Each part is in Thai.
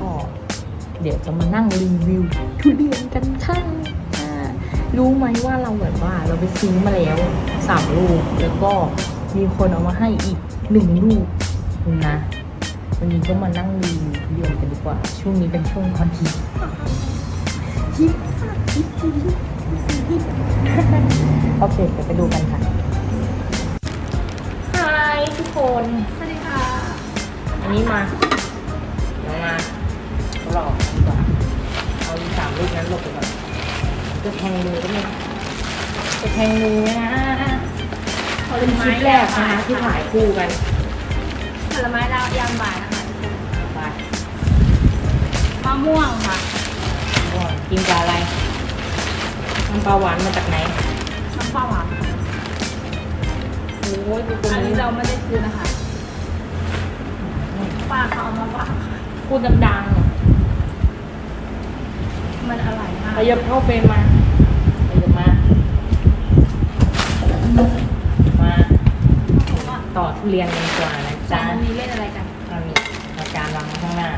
ก็เดี๋ยวจะมานั่งรีวิวทุเรียนกันค่ะอ่ารู้ไหมว่าเราแบบว่าเราไปซื้อมาแล้วสามลูก แล้วก็มีคนเอามาให้อีกหนึ่งลูกนะวันนี้ก็มานั่งรีวิวทุเรียนกันดีกว่า ช่วงนี้เป็นช่วงคอนทิปฮิปฮิปฮิปฮิปโอเคเดี๋ยวไปดูกันค่ะฮายทุกคน สวัสดีค่ะ อันนี้มา จะแทงมือก็ไม่จะแทงมือนะผลเป็นคไม้ลิปแรกนะคะที่ถ่ายคู่กันผลไม้ดาวยามบ่ายนะคะทุกคนไปมะม่วงค่ะม่วงกินกับอะไรน้ำปลาหวานมาจากไหนน้ำปลาหวานโอ้ยดูตรงอันนี้นี้เราไม่ได้ซื้อนะคะป้าเขาเอามาฝากค่ะพูดดังมันอร่อยมาๆกขยับเข้าเฟรมมาขยับมา มา ผมว่า ต่อทุเรียนกันดีกว่านะจาจ๊ะนนี้เล่นอะไรกัน เอานี่เอาจารย์วางไว้ข้างหน้า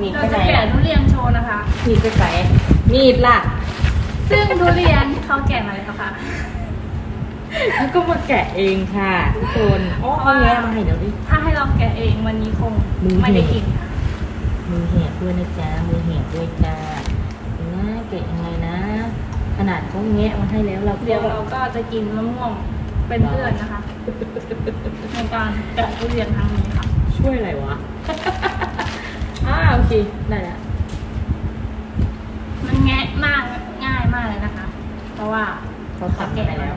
มีดเราไปไหนจะแกะล่ะทุเรียนโชว์นะคะ มีดไปไหนมีดล่ะ ซึ่งทุเรียนเขาแกะมาแล้วค่ะ แล้วก็มาแกะเองค่ะทุกคนอ๋อเอาแงะมาให้เดี๋ยวดิ ถ้าให้เราแกะเองวันนี้คงมือไม่ได้กินค่ะมือแหกด้วยนะจ๊ะ มือแหกด้วยจ้าเห็นไหมแกะยังไงนะ ขนาดเขาแงะมาให้แล้วเราเดี๋ยวก็เราก็จะกินมะม่วง เป็นเพื่อนนะคะในการแกะทุเรียนครั้งนี้ค่ะช่วยอะไรวะอ่าโอเคได้แล้วมันแงะมากง่ายมากเลยนะคะ เพราะว่าเขาตัดไปแล้ว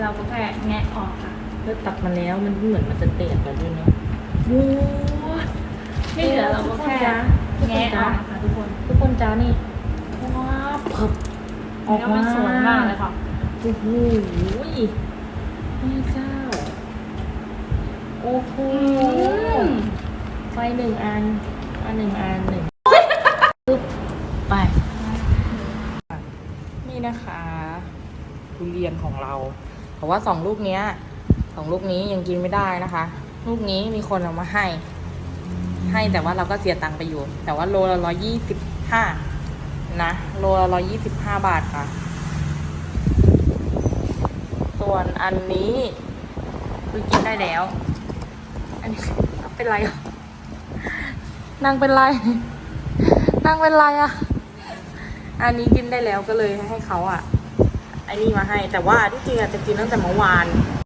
เราก็แค่แงะออกค่ะแล้วตัดมาแล้วมันเหมือนมันจะเตะไปด้วยเนาะโอ้ยที่เหลือเราก็แค่แงะออกค่ะทุกคน ทุกคนจ้านี่ว้าบเพิบออกแล้วมามันสวยมากเลยค่ะ โอ้โหแม่เจ้า โอ้โหไฟหนึ่งอัน อันหนึ่งอันหนึ่งปึ๊บไป นี่นะคะทุเรียนของเรา แต่ว่าสองลูกเนี้ยสองลูกนี้ยังกินไม่ได้นะคะ ลูกนี้มีคนเอามาให้ ให้แต่ว่าเราก็เสียตังค์ไปอยู่ แต่ว่าโลละร้อยี่สิบห้านะ โลละร้อยี่สิบห้าบาทค่ะ วนอันนี้คือกินได้แล้ว อันนี้เป็นไรอะนางเป็นไรนางเป็นไรอะอันนี้กินได้แล้วก็เลยให้เขาอะไอ้นี่มาให้ แต่ว่าที่จริงอะจะกินตั้งแต่เมื่อวาน